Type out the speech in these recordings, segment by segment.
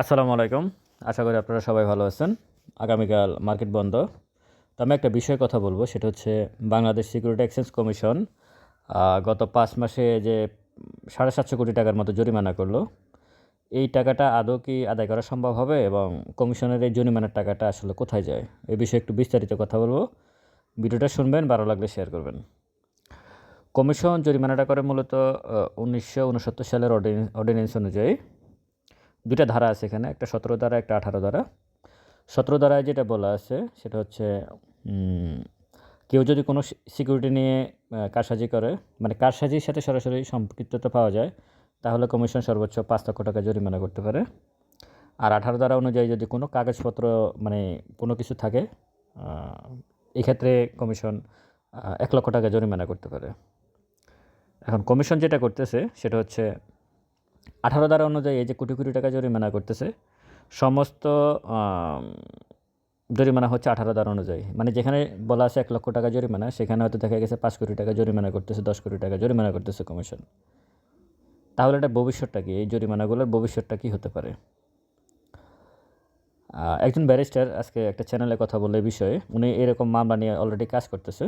আসসালামু আলাইকুম। আশা করি আপনারা সবাই ভালো আছেন। আগামীকাল মার্কেট বন্ধ। তো আমি একটা বিষয়ে কথা বলব, সেটা হচ্ছে বাংলাদেশ সিকিউরিটি এক্সচেঞ্জ কমিশন গত পাঁচ মাসে যে সাড়ে সাতশো কোটি টাকার মতো জরিমানা করল, এই টাকাটা আদৌ কি আদায় করা সম্ভব হবে এবং কমিশনের এই জরিমানার টাকাটা আসলে কোথায় যায়? এই বিষয়ে একটু বিস্তারিত কথা বলব। ভিডিওটা শুনবেন, ভালো লাগলে শেয়ার করবেন। কমিশন জরিমানাটা করে মূলত উনিশশো উনসত্তর সালের অর্ডিন্যান্স অনুযায়ী দুইটা ধারা আছে এখানে, একটা সতেরো ধারা, একটা আঠারো ধারা। সতেরো ধারায় যেটা বলা আছে, সেটা হচ্ছে কেউ যদি কোনো সিকিউরিটি নিয়ে কারসাজি করে মানে কারসাজির সাথে সরাসরি সম্পৃক্ততা পাওয়া যায়, তাহলে কমিশন সর্বোচ্চ পাঁচ লক্ষ টাকা জরিমানা করতে পারে। আর আঠারো ধারা অনুযায়ী যদি কোনো কাগজপত্র মানে কোনো কিছু থাকে এক্ষেত্রে কমিশন এক লক্ষ টাকা জরিমানা করতে পারে। এখন কমিশন যেটা করতেছে, সেটা হচ্ছে আঠারো ধারা অনুযায়ী এই যে কোটি কোটি টাকা জরিমানা করতেছে, সমস্ত জরিমানা হচ্ছে আঠারো ধারা অনুযায়ী। মানে যেখানে বলা আছে এক লক্ষ টাকা জরিমানা, সেখানে হয়তো দেখা গেছে পাঁচ কোটি টাকা জরিমানা করতেছে, দশ কোটি টাকা জরিমানা করতেছে কমিশন। তাহলে এটা ভবিষ্যৎটা কি? এই জরিমানাগুলোর ভবিষ্যৎটা কি হতে পারে? একজন ব্যারিস্টার আজকে একটা চ্যানেলে কথা বলে বিষয়ে, উনি এরকম মামলা নিয়ে অলরেডি কাজ করতেছে।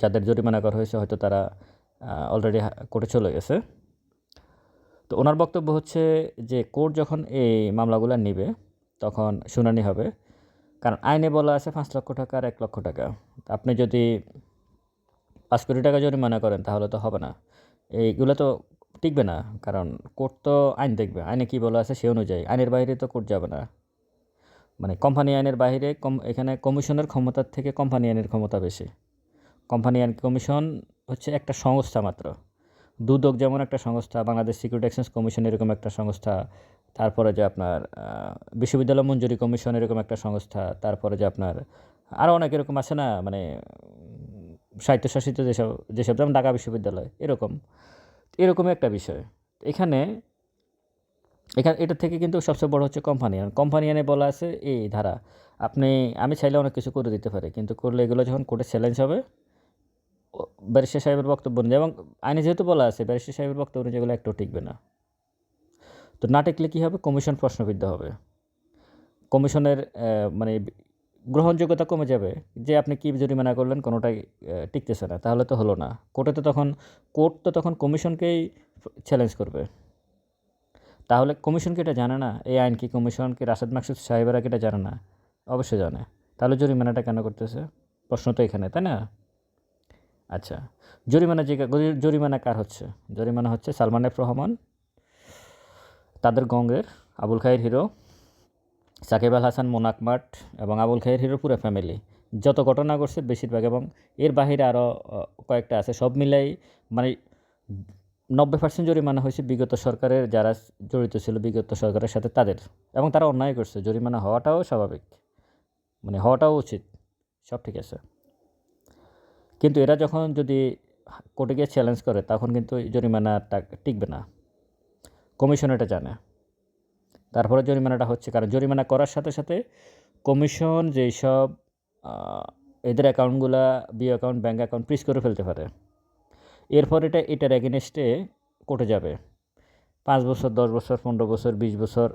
যাদের জরিমানা করা হয়েছে, হয়তো তারা অলরেডি কোর্টে চলে গেছে। তো ওনার বক্তব্য হচ্ছে যে কোর্ট যখন এই মামলাগুলো নেবে, তখন শুনানি হবে। কারণ আইনে বলা আছে পাঁচ লক্ষ টাকা আর এক লক্ষ টাকা। আপনি যদি পাঁচ কোটি টাকা জরিমানা করেন, তাহলে তো হবে না। এইগুলো তো টিকবে না, কারণ কোর্ট তো আইন দেখবে। আইনে কী বলা আছে সে অনুযায়ী। আইনের বাইরে তো কোর্ট যাবে না। মানে কোম্পানি আইনের বাইরে কম, এখানে কমিশনের ক্ষমতার থেকে কোম্পানি আইনের ক্ষমতা বেশি। কোম্পানি আইন কমিশন হচ্ছে একটা সংস্থা মাত্র। দুদক যেমন একটা সংস্থা, বাংলাদেশ সিকিউরিটি এক্সচেঞ্জ কমিশন এরকম একটা সংস্থা, তারপরে যে আপনার বিশ্ববিদ্যালয় মঞ্জুরি কমিশন এরকম একটা সংস্থা, তারপরে যে আপনার আরও অনেক এরকম আছে না মানে স্বায়ত্তশাসিত যেসব যেসব, যেমন ঢাকা বিশ্ববিদ্যালয়, এরকম। এরকমই একটা বিষয়। এখানে এখানে এটা থেকে কিন্তু সবচেয়ে বড় হচ্ছে কোম্পানি আর কোম্পানি আনে বলা আছে, এই, ধারা, আপনি, আমি চাইলে অনেক কিছু করে দিতে পারি, কিন্তু করলে এগুলো যখন কোর্টে চ্যালেঞ্জ হবে ব্যারিস্টার সাহেবের বক্তব্য অনুযায়ী, এবং আইনে যেহেতু বলা আছে, ব্যারিস্টার সাহেবের বক্তব্য অনুযায়ী এগুলো একটু টিকবে না। তো না টিকলে কী হবে? কমিশন প্রশ্নবিদ্ধ হবে। কমিশনের মানে গ্রহণযোগ্যতা কমে যাবে। যে আপনি কী জরিমানা করলেন, কোনোটাই টিকতেছে না। তাহলে তো হলো না। কোর্টে তো তখন, কোর্ট তো তখন কমিশনকেই চ্যালেঞ্জ করবে। তাহলে কমিশন কি এটা জানে না? এই আইন কি কমিশন কি রাশেদ মাকসুদ সাহেবেরা কি এটা জানে না? অবশ্যই জানে। তাহলে জরিমানাটা কেন করতেছে? প্রশ্ন তো এখানে, তাই না? আচ্ছা জরিমানা যে জরিমানা কার হচ্ছে? জরিমানা হচ্ছে সালমান এফ রহমান, তাদের গঙ্গের আবুল খায়ের হিরো, সাকিব আল হাসান মোনাকমাট এবং আবুল খায়ের হিরো পুরো ফ্যামিলি যত ঘটনা ঘটছে বেশিরভাগ এবং এর বাহিরে আরও কয়েকটা আছে। সব মিলাই মানে নব্বই পার্সেন্ট জরিমানা হয়েছে বিগত সরকারের, যারা জড়িত ছিল বিগত সরকারের সাথে তাদের। এবং তারা অন্যায় করছে। জরিমানা হওয়াটাও স্বাভাবিক। মানে হওয়াটাও উচিত। সব ঠিক আছে। কিন্তু এরা যখন যদি কোর্টে গিয়ে চ্যালেঞ্জ করে, তখন কিন্তু এই জরিমানাটা টিকবে না। কমিশন এটা জানে। তারপরে জরিমানাটা হচ্ছে, কারণ জরিমানা করার সাথে সাথে কমিশন যেই সব এদের অ্যাকাউন্টগুলা, B account, bank account freeze করে ফেলতে পারে। এরপর এটা, এটার এগেনস্টে কোর্টে যাবে। পাঁচ বছর, দশ বছর, পনেরো বছর, বিশ বছর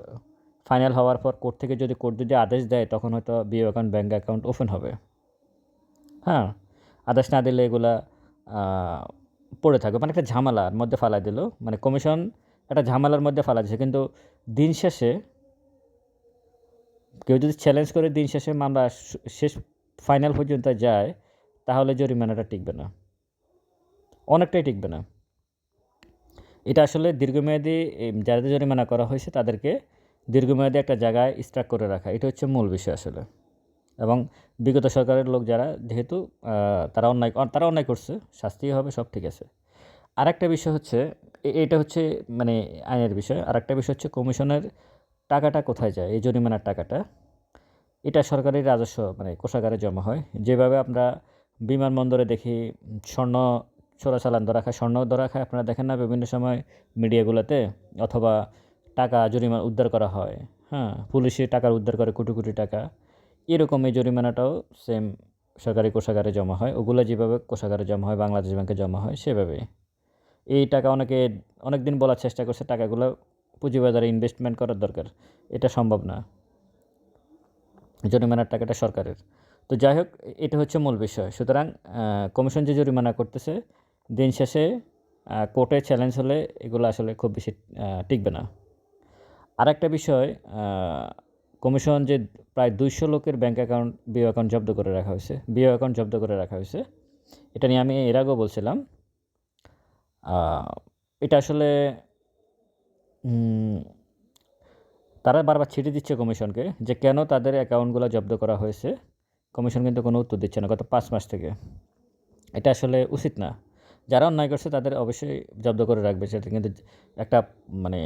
ফাইনাল হওয়ার পর কোর্ট থেকে যদি, কোর্ট যদি আদেশ দেয়, তখন হয়তো B account, bank account open হবে। হ্যাঁ? আদেশ না দিলে এগুলা পড়ে থাকবে মানে একটা ঝামেলার মধ্যে ফালাই দিল। মানে কমিশন একটা ঝামেলার মধ্যে ফালা দিচ্ছে কিন্তু দিন শেষে কেউ যদি চ্যালেঞ্জ করে দিন শেষে মামলা শেষ ফাইনাল পর্যন্ত যায়, তাহলে জরিমানাটা টিকবে না। অনেকটাই টিকবে না। এটা আসলে দীর্ঘমেয়াদী যাদের জরিমানা করা হয়েছে তাদেরকে দীর্ঘমেয়াদী একটা জায়গায় স্ট্রাক করে রাখা। এটা হচ্ছে মূল বিষয় আসলে। এবং বিগত সরকারের লোক যারা, যেহেতু তারা অন্যায় তারা অন্যায় করছে, শাস্তি হবে, সব ঠিক আছে। আরেকটা বিষয় হচ্ছে এটা হচ্ছে মানে আইনের বিষয়। আরেকটা বিষয় হচ্ছে, কমিশনের টাকাটা কোথায় যায়, এই জরিমানার টাকাটা? এটা সরকারি রাজস্ব মানে কোষাগারে জমা হয়। যেভাবে আমরা বিমানবন্দরে দেখি, স্বর্ণ চোরাচালান ধরা খায়, স্বর্ণ ধরা খায়, আপনারা দেখেন না, বিভিন্ন সময় মিডিয়াগুলোতে, অথবা টাকা জরিমানা উদ্ধার করা হয়। হ্যাঁ পুলিশে টাকার উদ্ধার করে কোটি কোটি টাকা। এরকম এই জরিমানাটাও সেম সরকারি কোষাগারে জমা হয়। ওগুলো যেভাবে কোষাগারে জমা হয় বাংলাদেশ ব্যাংকে জমা হয় সেভাবে এই টাকা অনেকে অনেক দিন বলার চেষ্টা করছে টাকাগুলো পুঁজিবাজারে ইনভেস্টমেন্ট করার দরকার। এটা সম্ভব না। জরিমানার টাকাটা সরকারের। তো যাই হোক এটা হচ্ছে মূল বিষয়। সুতরাং কমিশন যে জরিমানা করতেছে দিন শেষে কোর্টে চ্যালেঞ্জ হলে এগুলো আসলে খুব বেশি টিকবে না। আরেকটা বিষয় আহ, কমিশন যে প্রায় দুইশো লোকের ব্যাঙ্ক অ্যাকাউন্ট, বিও অ্যাকাউন্ট জব্দ করে রাখা হয়েছে, বিও অ্যাকাউন্ট জব্দ করে রাখা হয়েছে। এটা নিয়ে আমি এর আগেও বলছিলাম এটা আসলে তারা বারবার ছিটে দিচ্ছে কমিশনকে যে কেন তাদের অ্যাকাউন্টগুলো জব্দ করা হয়েছে। কমিশন কিন্তু কোনো উত্তর দিচ্ছে না গত পাঁচ মাস থেকে। এটা আসলে উচিত না। যারা অন্যায় করছে তাদের অবশ্যই জব্দ করে রাখবে, সেটা কিন্তু একটা মানে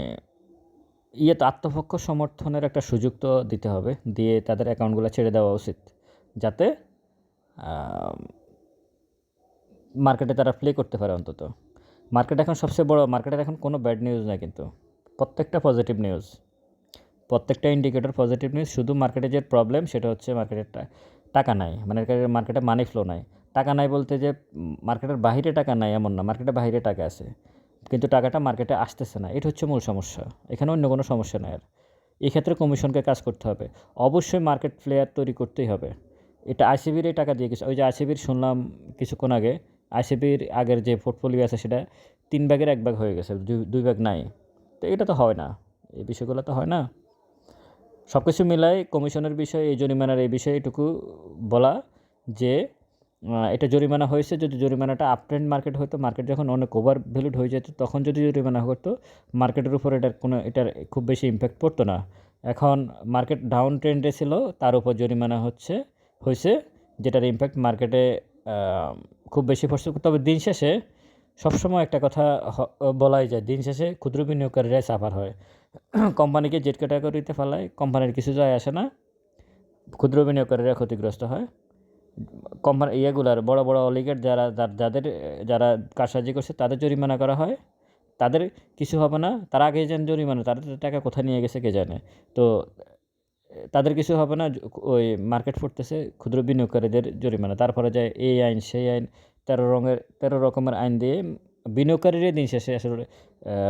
ইয়ে আত্মপক্ষ সমর্থনের একটা সুযোগ তো দিতে হবে, দিয়ে তাদের অ্যাকাউন্টগুলো ছেড়ে দেওয়া উচিত, যাতে মার্কেটে তারা প্লে করতে পারে অন্তত। মার্কেট এখন সবচেয়ে বড়, মার্কেটের এখন কোনো ব্যাড নিউজ না কিন্তু, প্রত্যেকটা পজিটিভ নিউজ প্রত্যেকটা ইন্ডিকেটর পজিটিভ নিউজ শুধু মার্কেটে যে প্রবলেম সেটা হচ্ছে মার্কেটের টাকা নাই মানে মার্কেটে মানি ফ্লো নাই। টাকা নাই বলতে যে মার্কেটের বাইরে টাকা নাই এমন না মার্কেটের বাইরে টাকা আছে। কিন্তু টাকাটা মার্কেটে আসতেছে না। এটা হচ্ছে মূল সমস্যা। এখানে অন্য কোনো সমস্যা নাই আর। এই ক্ষেত্রে কমিশনকে কাজ করতে হবে। অবশ্যই মার্কেট প্লেয়ার তৈরি করতেই হবে। এটা আইসিবির এই টাকা দিয়ে কিছু ওই যে আইসিবির শুনলাম কিছুক্ষণ আগে, আইসিবির আগের যে পোর্টফোলিও আছে সেটা তিন ভাগের এক ভাগ হয়ে গেছে, দুই- ভাগ নাই। তো এটা তো হয় না। এই বিষয়গুলো তো হয় না। সব কিছু মিলাই কমিশনের বিষয়ে, এই জরিমানার এই বিষয়ে এটুকু বলা যে এটা জরিমানা হয়েছে, যদি জরিমানাটা আপ ট্রেন্ড মার্কেট হতো মার্কেট যখন অনেক ওভার ভ্যালুড হয়ে যেত, তখন যদি জরিমানা করতো মার্কেটের উপর এটার কোনো, এটার খুব বেশি ইম্প্যাক্ট পড়তো না। এখন মার্কেট ডাউন ট্রেন্ডে ছিল, তার উপর জরিমানা হচ্ছে, হয়েছে, যেটার ইম্প্যাক্ট মার্কেটে খুব বেশি পড়ছে। তবে দিন শেষে সবসময় একটা কথা বলাই যায়, দিন শেষে ক্ষুদ্র বিনিয়োগকারীরাই সাফার হয়। কোম্পানিকে জেট ক্যাটাগরিতে ফেলায়, কোম্পানির কিছু যায় আসে না, ক্ষুদ্র বিনিয়োগকারীরা ক্ষতিগ্রস্ত হয়। কোম্পানি ইয়েগুলার বড় বড় অলিগেট যারা যাদের, যারা কারসাজি করছে, তাদের জরিমানা করা হয়। তাদের কিছু হবে না, তারা আগে যেন জরিমানা তাদের টাকা কোথায় নিয়ে গেছে কে জানে। তো, তাদের কিছু হবে না, ওই মার্কেট ফুটতেছে, ক্ষুদ্র বিনিয়োগকারীদের জরিমানা। তারপরে যায় এই আইন, সেই আইন, তেরো রঙের, তেরো রকমের আইন দিয়ে বিনিয়োগকারীরাই দিন শেষে আসলে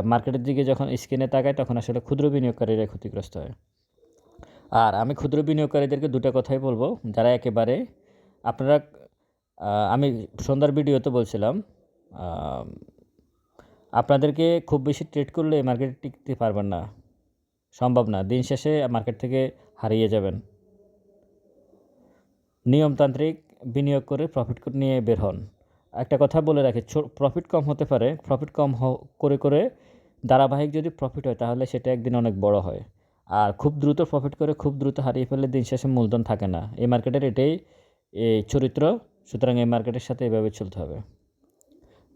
মার্কেটের দিকে যখন স্ক্রিনে তাকায়, তখন আসলে ক্ষুদ্র বিনিয়োগকারীরা ক্ষতিগ্রস্ত হয়। আর আমি ক্ষুদ্র বিনিয়োগকারীদেরকে দুটো কথাই বলব, যারা একেবারে আপনারা আমি সন্ধ্যার ভিডিওতে বলছিলাম আপনাদেরকে খুব বেশি ট্রেড করলে মার্কেটে টিকতে পারবেন না। সম্ভব না। দিন শেষে মার্কেট থেকে হারিয়ে যাবেন। নিয়মতান্ত্রিক বিনিয়োগ করে প্রফিট নিয়ে বের হন। একটা কথা বলে রাখি প্রফিট কম হতে পারে প্রফিট কম করে করে ধারাবাহিক যদি প্রফিট হয়, তাহলে সেটা একদিন অনেক বড় হয়। আর খুব দ্রুত প্রফিট করে খুব দ্রুত হারিয়ে ফেললে দিন শেষে মূলধন থাকে না। এই মার্কেটের এটাই এই চরিত্র, সুতরাং এই মার্কেটের সাথে এভাবে চলতে হবে।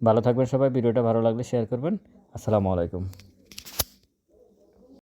ভালো থাকবেন সবাই, ভিডিওটা ভালো লাগলে শেয়ার করবেন। আসসালামু আলাইকুম।